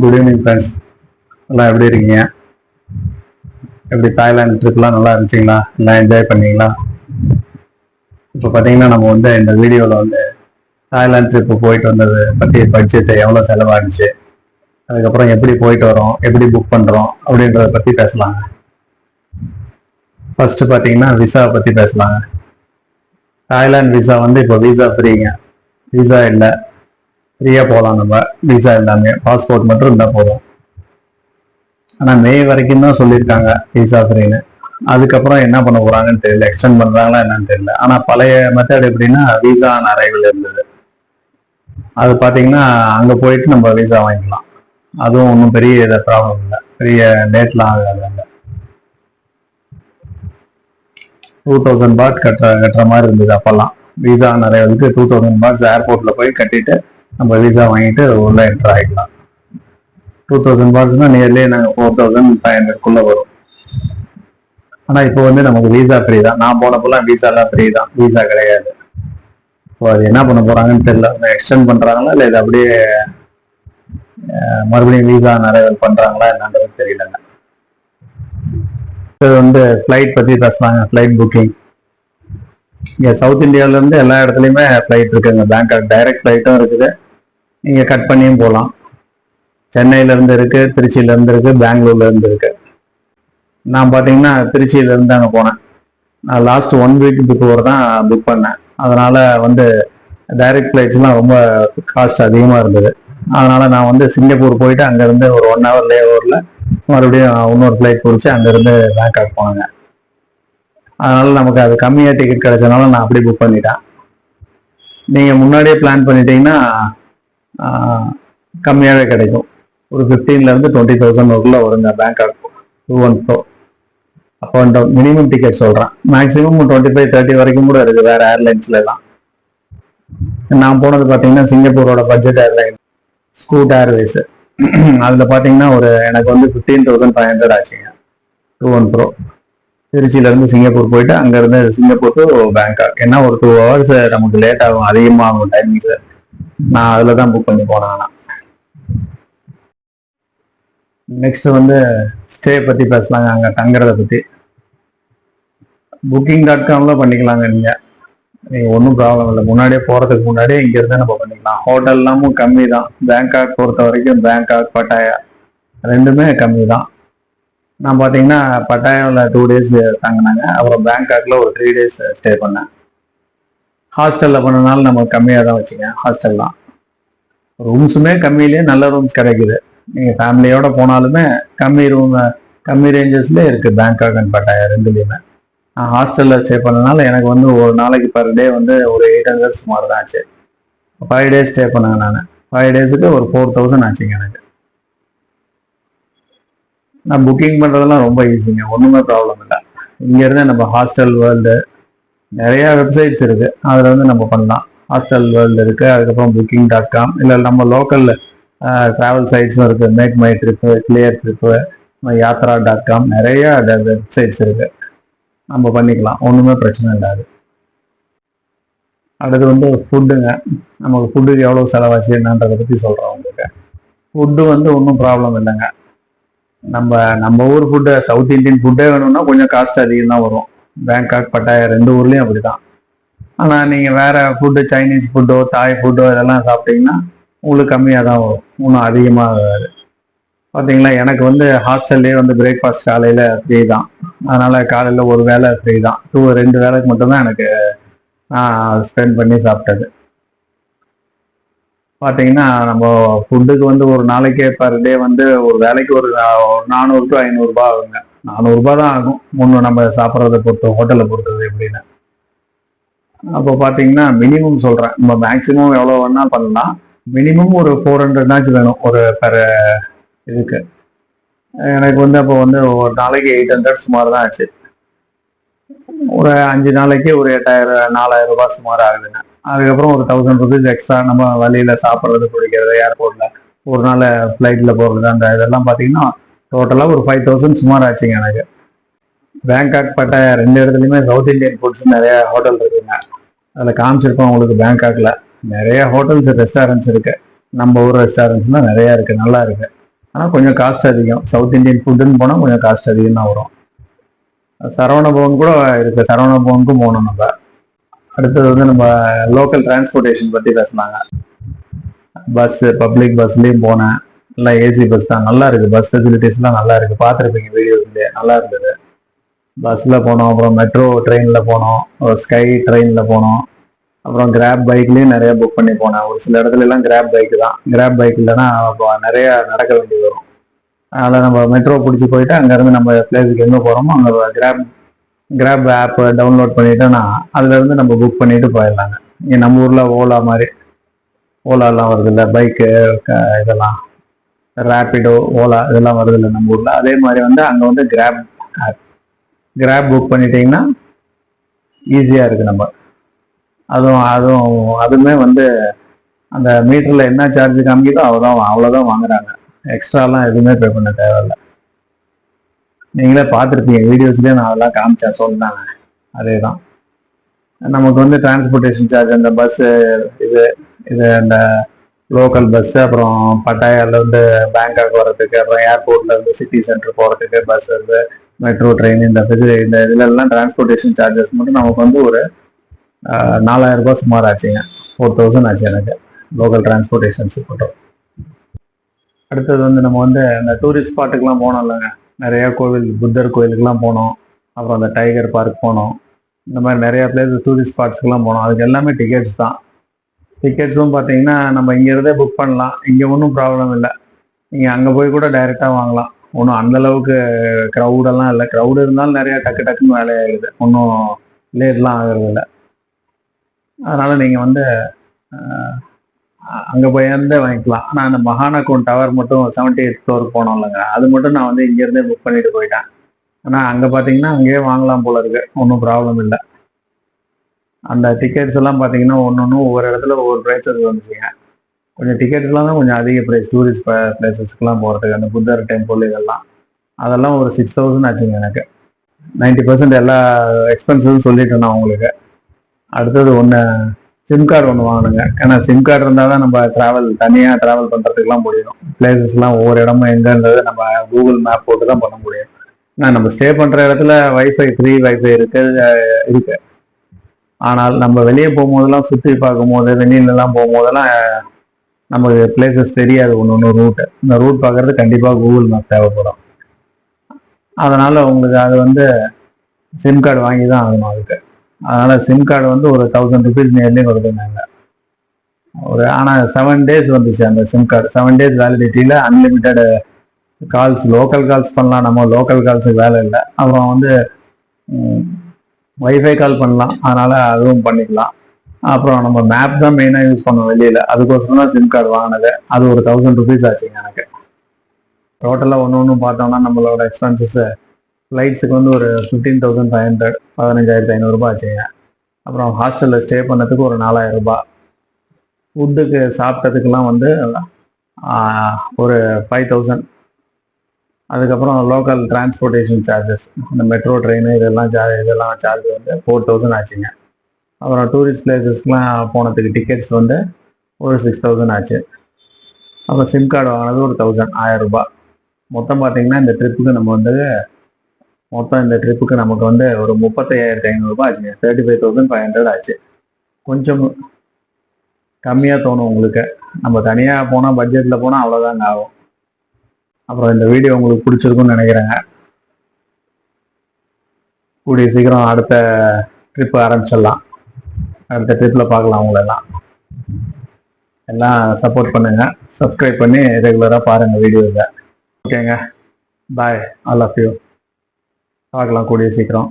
Good evening friends எல்லாம் எப்படி இருக்கீங்க? எப்படி தாய்லாந்து ட்ரிப்லாம் நல்லா இருந்துச்சுங்களா? எல்லாம் என்ஜாய் பண்ணீங்களா? இப்போ பார்த்தீங்கன்னா நம்ம வந்து இந்த வீடியோவில் வந்து தாய்லாந்து ட்ரிப்பு போயிட்டு வந்தது பற்றி பட்ஜெட்டு எவ்வளோ செலவாகிடுச்சு அதுக்கப்புறம் எப்படி போயிட்டு வரோம் எப்படி புக் பண்ணுறோம் அப்படின்றத பற்றி பேசலாங்க. ஃபஸ்ட்டு பார்த்தீங்கன்னா விசாவை பற்றி பேசலாங்க. தாய்லாந்து விசா வந்து இப்போ விசா ஃப்ரீங்க விசா இல்லை. ஃப்ரீயாக போகலாம் நம்ம. விசா எல்லாமே. பாஸ்போர்ட் மட்டும் இருந்தால் போதும். ஆனால் மே வரைக்கும் தான் சொல்லியிருக்காங்க விசா ஃப்ரீன்னு அதுக்கப்புறம் என்ன பண்ண போகிறாங்கன்னு தெரியல. எக்ஸ்டெண்ட் பண்ணுறாங்களா என்னன்னு தெரியல. ஆனால் பழைய மெத்தட் எப்படின்னா விசா நிறைய இருந்தது. அது பார்த்தீங்கன்னா அங்கே போயிட்டு நம்ம விசா வாங்கிக்கலாம். அதுவும் ஒன்றும் பெரிய இதை ப்ராப்ளம் இல்லை. பெரிய டேட்லாம் ஆகாது அங்கே. டூ தௌசண்ட் பாட் கட்டுற கட்டுற மாதிரி இருந்தது அப்போல்லாம். விசா நிறைய வந்து டூ தௌசண்ட் பாட்ஸ் ஏர்போர்ட்டில் போய் கட்டிட்டு நம்ம விசா வாங்கிட்டு உள்ள என்டர் ஆகிக்கலாம் டூ தௌசண்ட் பார்ட்ஸ்னா நியர்லி நாங்கள் ஃபோர் தௌசண்ட் ஃபைவ் ஹண்ட்ரட்குள்ளே வரும். ஆனால் இப்போ வந்து நமக்கு விசா ஃப்ரீ தான். நான் போனப்போலாம் விசாலாம் ஃப்ரீ தான். விசா கிடையாது. இப்போ அது என்ன பண்ண போகிறாங்கன்னு தெரியல. எக்ஸ்டெண்ட் பண்ணுறாங்களா இல்லை இது அப்படியே மறுபடியும் விசா நிறைய பண்ணுறாங்களா என்னன்றது தெரியலங்க இது வந்து ஃப்ளைட் பற்றி பேசலாங்க ஃப்ளைட் புக்கிங் இங்கே சவுத் இந்தியாவிலேருந்து எல்லா இடத்துலையுமே ஃப்ளைட் இருக்குங்க. பேங்காக் டைரக்ட் ஃப்ளைட்டும் இருக்குது. நீங்கள் கட் பண்ணியும் போகலாம் சென்னையிலேருந்து இருக்குது திருச்சியிலேருந்து இருக்குது பெங்களூர்லேருந்து இருக்குது நான் பார்த்தீங்கன்னா திருச்சியிலேருந்து அங்கே போனேன். நான் லாஸ்ட் ஒன் வீக் பிஃபோர் தான் புக் பண்ணேன். அதனால் வந்து டைரக்ட் ஃப்ளைட்ஸ்லாம் ரொம்ப காஸ்ட் அதிகமாக இருந்தது. அதனால் நான் வந்து சிங்கப்பூர் போயிட்டு அங்கேருந்து ஒரு ஒன் ஹவர் லே ஓவரில் மறுபடியும் இன்னொரு ஃப்ளைட் பிடிச்சி அங்கேருந்து பேங்காக் போனேங்க. அதனால் நமக்கு அது கம்மியாக டிக்கெட் கிடைச்சனால நான் அப்படியே புக் பண்ணிட்டேன். நீங்கள் முன்னாடியே பிளான் பண்ணிட்டீங்கன்னா கம்மியாகவே கிடைக்கும். ஒரு ஃபிஃப்டீன்லேருந்து டுவெண்ட்டி தௌசண்ட் உள்ள வருங்க இருக்கும் டூ ஒன் ப்ரோ அப்போ அண்ட் டவுன் மினிமம் டிக்கெட் சொல்கிறேன் மேக்ஸிமம் டுவெண்ட்டி ஃபைவ் தேர்ட்டி வரைக்கும் கூட இருக்குது வேறு ஏர்லைன்ஸ்ல எல்லாம். நான் போனது பார்த்தீங்கன்னா சிங்கப்பூரோட பட்ஜெட் ஏர்லைன் ஸ்கூட் ஏர்வேஸு அதில் பார்த்தீங்கன்னா ஒரு எனக்கு வந்து ஃபிஃப்டீன் தௌசண்ட் ஃபைவ் ஹண்ட்ரட் ஆச்சுங்க. டூ ஒன் ப்ரோ திருச்சியிலேருந்து சிங்கப்பூர் போயிட்டு அங்கேருந்து சிங்கப்பூர் டு பேங்காக் ஏன்னா ஒரு டூ ஹவர்ஸ் நமக்கு லேட் ஆகும். அதிகமாக ஆகும் சார் நான் அதில் தான் புக் பண்ணி போனேன் ஆனால் நெக்ஸ்ட் வந்து ஸ்டே பத்தி பேசலாங்க. அங்க தங்குறத பத்தி. புக்கிங் டாட் காம்ல பண்ணிக்கலாங்க நீங்க. நீங்க ஒன்றும் ப்ராப்ளம் இல்லை. முன்னாடியே போறதுக்கு முன்னாடியே இங்க இருந்து நம்ம பண்ணிக்கலாம். ஹோட்டல் எல்லாமும் கம்மி தான் பேங்காக் பொறுத்த வரைக்கும் பேங்காக் பட்டாயா ரெண்டுமே கம்மி தான் நான் பார்த்தீங்கன்னா பட்டாயாவில் டூ டேஸ் தங்கினாங்க. அப்புறம் பேங்காக்ல ஒரு த்ரீ டேஸ் ஸ்டே பண்ணேன். ஹாஸ்டலில் பண்ணனால நம்ம கம்மியாக தான் வச்சுங்க ஹாஸ்டல் தான். ரூம்ஸுமே கம்மியிலேயே நல்ல ரூம்ஸ் கிடைக்குது. நீங்கள் ஃபேமிலியோட போனாலுமே கம்மி ரூம் கம்மி ரேஞ்சஸ்லேயே இருக்குது பேங்காக் அண்ட் பட்டாயா ரெண்டுலேயுமே. நான் ஹாஸ்டலில் ஸ்டே பண்ணனால எனக்கு வந்து ஒரு நாளைக்கு பர் டே வந்து ஒரு எயிட் ஹண்ட்ரட் சுமார் தான் ஆச்சு. ஃபைவ் டேஸ் ஸ்டே பண்ணேன் நான். ஃபைவ் டேஸுக்கு ஒரு ஃபோர் தௌசண்ட் ஆச்சுங்க எனக்கு. நான் புக்கிங் பண்ணுறதெல்லாம் ரொம்ப ஈஸிங்க ஒன்றுமே ப்ராப்ளம் இல்லை. இங்கேருந்து நம்ம ஹாஸ்டல் வேர்ல்டு நிறைய வெப்சைட்ஸ் இருக்கு. அதில் வந்து நம்ம பண்ணலாம். ஹாஸ்டல் வேர்ல்டு இருக்கு அதுக்கப்புறம் புக்கிங் டாட் காம் இல்லை நம்ம லோக்கல் ட்ராவல் சைட்ஸும் இருக்கு. Make my trip clear trip Yatra dot com நிறைய வெப்சைட்ஸ் இருக்கு. நம்ம பண்ணிக்கலாம். ஒன்றுமே பிரச்சனை இல்லாது அடுத்து வந்து ஃபுட்டுங்க நமக்கு ஃபுட்டுக்கு எவ்வளோ செலவாச்சு என்னன்றதை பற்றி சொல்கிறோம் உங்களுக்கு. ஃபுட்டு வந்து ஒன்றும் ப்ராப்ளம் இல்லைங்க. நம்ம நம்ம ஊர் ஃபுட்டு சவுத் இந்தியன் ஃபுட்டே வேணும்னா கொஞ்சம் காஸ்ட் அதிகம் தான் வரும். பேங்காக் பட்டாயா ரெண்டு ஊர்லேயும் அப்படிதான். ஆனால் நீங்கள் வேற ஃபுட்டு சைனீஸ் ஃபுட்டோ தாய் ஃபுட்டோ இதெல்லாம் சாப்பிட்டீங்கன்னா உங்களுக்கு கம்மியாக தான் வரும். இன்னும் அதிகமாக வராது. பார்த்தீங்களா எனக்கு வந்து ஹாஸ்டல்லே வந்து பிரேக்ஃபாஸ்ட் காலையில் ஃப்ரீ தான். அதனால் காலையில் ஒரு வேளை ஃப்ரீ தான். டூ ரெண்டு வேலைக்கு மட்டும்தான் எனக்கு நான் ஸ்பெண்ட் பண்ணி சாப்பிட்டது. பார்த்தீங்கன்னா நம்ம ஃபுட்டுக்கு வந்து ஒரு நாளைக்கே பர் டே வந்து ஒரு வேலைக்கு ஒரு நானூறு டு ஐநூறுரூபா ஆகுங்க. நானூறுரூபா தான் ஆகும். முன்னே நம்ம சாப்பிட்றத பொறுத்து ஹோட்டலை பொறுத்தது எப்படின்னு. அப்போ பார்த்தீங்கன்னா மினிமம் சொல்கிறேன் நம்ம மேக்ஸிமம் எவ்வளோ வேணால் பண்ணலாம். மினிமம் ஒரு ஃபோர் ஹண்ட்ரட்னாச்சும் வேணும் ஒரு பெர் இதுக்கு. எனக்கு வந்து அப்போ வந்து ஒரு நாளைக்கு எயிட் ஹண்ட்ரட் சுமார் தான் ஆச்சு. ஒரு அஞ்சு நாளைக்கு ஒரு எட்டாயிரம் நாலாயிரம் ரூபாய் சுமார் ஆகுதுங்க. அதுக்கப்புறம் ஒரு தௌசண்ட் ருபீஸ் எக்ஸ்ட்ரா நம்ம வழியில் சாப்பிட்றது பிடிக்கிறது ஏர்போர்ட்டில் ஒரு நாள் ஃப்ளைட்டில் போகிறது அந்த இதெல்லாம் பார்த்தீங்கன்னா டோட்டலாக ஒரு ஃபைவ் தௌசண்ட் சுமார் ஆச்சுங்க எனக்கு. பேங்காக் பட்டாயா ரெண்டு இடத்துலையுமே சவுத் இந்தியன் ஃபுட்ஸ் நிறைய ஹோட்டல் இருக்குங்க. அதில் காமிச்சிருக்கோம் உங்களுக்கு பேங்காக்ல நிறைய ஹோட்டல்ஸ் ரெஸ்டாரண்ட்ஸ் இருக்குது நம்ம ஊர் ரெஸ்டாரண்ட்ஸ்லாம் நிறையா இருக்குது நல்லா இருக்குது ஆனால் கொஞ்சம் காஸ்ட் அதிகம். சவுத் இந்தியன் ஃபுட்டுன்னு போனால் கொஞ்சம் காஸ்ட் அதிகம் தான் வரும். சரவண பவன் கூட இருக்குது சரவண பவனுக்கும் போகணும் நம்ம. அடுத்தது வந்து நம்ம லோக்கல் டிரான்ஸ்போர்ட்டேஷன் பற்றி பேசினாங்க. பஸ்ஸு பப்ளிக் பஸ்லேயும் போனேன். எல்லாம் ஏசி பஸ் தான். நல்லா இருக்கு பஸ் ஃபெசிலிட்டிஸ்லாம் நல்லா இருக்கு பார்த்துருப்பீங்க வீடியோஸ்லேயே நல்லா இருந்தது. பஸ்ஸில் போனோம். அப்புறம் மெட்ரோ ட்ரெயினில் போனோம். ஸ்கை ட்ரெயினில் போனோம். அப்புறம் கிராப் பைக்லேயும் நிறைய புக் பண்ணி போனேன். ஒரு சில இடத்துல எல்லாம் கிராப் பைக் தான். கிராப் பைக் இல்லைன்னா அப்போ நிறைய நடக்க வேண்டியது வரும். அதனால் நம்ம மெட்ரோ பிடிச்சி போயிட்டு அங்கேருந்து நம்ம பிளேஸுக்கு எங்கே போகிறோமோ அங்கே கிராப் கிராப் ஆப் டவுன்லோட் பண்ணிட்டோன்னா அதுலேருந்து நம்ம புக் பண்ணிட்டு போயிடலாங்க. இங்கே நம்ம ஊரில் ஓலா மாதிரி ஓலாலாம் வருது இல்லை பைக்கு இதெல்லாம். ரேப்பிடோ ஓலா இதெல்லாம் வருது இல்லை நம்ம ஊரில். அதே மாதிரி வந்து அங்கே வந்து கிராப் ஆப் கிராப் புக் பண்ணிட்டீங்கன்னா ஈஸியாக இருக்குது நம்ம. அதுவும் அதுவும் அதுவுமே வந்து அந்த மீட்டரில் என்ன சார்ஜ் காமிக்குதோ அவ்வளோதான் அவ்வளோதான் வாங்குறாங்க. எக்ஸ்ட்ராலாம் எதுவுமே பே பண்ண தேவையில்ல. நீங்களே பார்த்துருப்பீங்க வீடியோஸ்லேயே நான் அதெல்லாம் காமிச்சேன் சொன்னாங்க அதே தான் நமக்கு வந்து டிரான்ஸ்போர்ட்டேஷன் சார்ஜ் அந்த பஸ்ஸு இது இது அந்த லோக்கல் பஸ்ஸு அப்புறம் பட்டாயால இருந்து பேங்காக் வர்றதுக்கு அப்புறம் ஏர்போர்ட்ல இருந்து சிட்டி சென்டர் போகிறதுக்கு பஸ் இருந்து மெட்ரோ ட்ரெயின் இந்த ஃபெசிலிட்டி இந்த இதுல எல்லாம் டிரான்ஸ்போர்ட்டேஷன் சார்ஜஸ் மட்டும் நமக்கு வந்து ஒரு நாலாயிரம் ரூபாய் சுமார் ஆச்சுங்க. ஃபோர் தௌசண்ட் ஆச்சு எனக்கு லோக்கல் டிரான்ஸ்போர்ட்டேஷன்ஸ் மட்டும் அடுத்தது வந்து நம்ம வந்து இந்த டூரிஸ்ட் ஸ்பாட்டுக்கெலாம் போனோம் இல்லைங்க நிறையா கோவில் புத்தர் கோயிலுக்கெலாம் போனோம். அப்புறம் அந்த டைகர் பார்க் போனோம். இந்த மாதிரி நிறையா பிளேஸ் டூரிஸ்ட் ஸ்பாட்ஸ்க்கெலாம் போனோம். அதுக்கு எல்லாமே டிக்கெட்ஸ் தான். டிக்கெட்ஸும் பார்த்தீங்கன்னா நம்ம இங்கேருந்தே புக் பண்ணலாம். இங்கே ஒன்றும் ப்ராப்ளம் இல்லை. நீங்கள் அங்கே போய் கூட டைரெக்டாக வாங்கலாம். ஒன்றும் அந்தளவுக்கு க்ரௌடெல்லாம் இல்லை. க்ரௌடு இருந்தாலும் நிறையா டக்கு டக்குன்னு வேலையாகிடுது ஒன்றும் லேட்லாம் ஆகிறது இல்லை. அதனால் நீங்கள் வந்து அங்கே போய் இருந்தே வாங்கிக்கலாம். ஆனால் அந்த மகானகோன் டவர் மட்டும் செவன்டி எயிட் ஃப்ளோர் போனோம் இல்லைங்க. அது மட்டும் நான் வந்து இங்கேருந்தே புக் பண்ணிட்டு போயிட்டேன். ஆனால் அங்கே பார்த்தீங்கன்னா அங்கேயே வாங்கலாம் போல இருக்கு. ஒன்றும் ப்ராப்ளம் இல்லை. அந்த டிக்கெட்ஸ் எல்லாம் பார்த்தீங்கன்னா ஒன்று ஒன்று ஒவ்வொரு இடத்துல ஒவ்வொரு ப்ரைஸஸ் வந்துச்சுங்க. கொஞ்சம் டிக்கெட்ஸ்லாம் தான் கொஞ்சம் அதிக ப்ரைஸ் டூரிஸ்ட் பிளேசஸ்க்குலாம் போகிறதுக்கு அந்த புத்தர் டெம்பிள் இதெல்லாம். அதெல்லாம் ஒரு சிக்ஸ் தௌசண்ட் ஆச்சுங்க எனக்கு. நைன்டி பர்சன்ட் எல்லா எக்ஸ்பென்சஸும் சொல்லிட்டேன் நான் உங்களுக்கு. அடுத்தது ஒன்று சிம் கார்டு ஒன்று வாங்கணுங்க. ஏன்னா சிம் கார்டு இருந்தால் தான் நம்ம ட்ராவல் தனியாக ட்ராவல் பண்ணுறதுக்குலாம் முடியும். பிளேசஸ்லாம் ஒவ்வொரு இடமும் எங்கேன்றது நம்ம கூகுள் மேப் போட்டு தான் பண்ண முடியும். ஏன்னா நம்ம ஸ்டே பண்ணுற இடத்துல வைஃபை ஃப்ரீ வைஃபை இருக்கு இருக்குது ஆனால் நம்ம வெளியே போகும்போதெல்லாம் சுற்றி பார்க்கும்போது வெளியிலலாம் போகும்போதெல்லாம் நமக்கு பிளேசஸ் தெரியாது ஒன்று ஒன்று ரூட்டு இந்த ரூட் பார்க்கறது கண்டிப்பாக கூகுள் மேப் தேவைப்படும். அதனால் உங்களுக்கு அது வந்து சிம் கார்டு வாங்கி தான் ஆகணும் அதுக்கு. அதனால் சிம் கார்டு வந்து ஒரு தௌசண்ட் ருபீஸ் நேர்லேயும் கொடுத்துருந்தாங்க. ஒரு ஆனால் செவன் டேஸ் வந்துச்சு அந்த சிம் கார்டு செவன் டேஸ் வேலிடிட்டியில் அன்லிமிட்டெடு கால்ஸ் லோக்கல் கால்ஸ் பண்ணலாம். நம்ம லோக்கல் கால்ஸுக்கு வேலை இல்லை. அப்புறம் வந்து வைஃபை கால் பண்ணலாம். அதனால அதுவும் பண்ணிக்கலாம். அப்புறம் நம்ம மேப் தான் மெயினாக யூஸ் பண்ணோம் வெளியில். அதுக்கோசரம் தான் சிம் கார்டு வாங்கினது. அது ஒரு தௌசண்ட் ருபீஸ் ஆச்சுங்க எனக்கு. டோட்டலாக ஒன்று ஒன்று பார்த்தோம்னா நம்மளோட எக்ஸ்பென்சஸ் ஃப்ளைட்ஸுக்கு வந்து ஒரு ஃபிஃப்டீன் தௌசண்ட் ஃபைவ் ஹண்ட்ரட் பதினஞ்சாயிரத்து ஐநூறுரூபா ஆச்சுங்க. அப்புறம் ஹாஸ்டலில் ஸ்டே பண்ணதுக்கு ஒரு நாலாயிரம் ஃபுட்டுக்கு சாப்பிட்டதுக்கெல்லாம் வந்து ஒரு ஃபைவ் தௌசண்ட் அதுக்கப்புறம் லோக்கல் டிரான்ஸ்போர்ட்டேஷன் சார்ஜஸ் இந்த மெட்ரோ ட்ரெயின் இதெல்லாம் சார்ஜ் இதெல்லாம் சார்ஜ் வந்து ஃபோர் தௌசண்ட் ஆச்சுங்க. அப்புறம் டூரிஸ்ட் பிளேசஸ்க்குலாம் போனதுக்கு டிக்கெட்ஸ் வந்து ஒரு சிக்ஸ் தௌசண்ட் ஆச்சு. அப்புறம் சிம் கார்டு வாங்கினது ஒரு தௌசண்ட் ஆயிரம் ரூபாய். மொத்தம் பார்த்தீங்கன்னா இந்த ட்ரிப்புக்கு நம்ம வந்து மொத்தம் இந்த ட்ரிப்புக்கு நமக்கு வந்து ஒரு முப்பத்தையாயிரத்தி ஐநூறுரூபா ஆச்சுங்க. Thirty five thousand five hundred ஆச்சு. கொஞ்சம் கம்மியாக தோணும் உங்களுக்கு. நம்ம தனியாக போனால் பட்ஜெட்டில் போனால் அவ்வளோதாங்க ஆகும். அப்புறம் இந்த வீடியோ உங்களுக்கு பிடிச்சிருக்கும்னு நினைக்கிறேங்க கூடிய சீக்கிரம் அடுத்த ட்ரிப் ஆரம்பிச்சிடலாம். அடுத்த ட்ரிப்பில் பார்க்கலாம் அவங்களெல்லாம் எல்லாம் சப்போர்ட் பண்ணுங்க. சப்ஸ்கிரைப் பண்ணி ரெகுலராக பாருங்கள் வீடியோஸை ஓகேங்க பாய் ஆல் ஆஃப் யூ பார்க்கலாம் கூடிய சீக்கிரம்.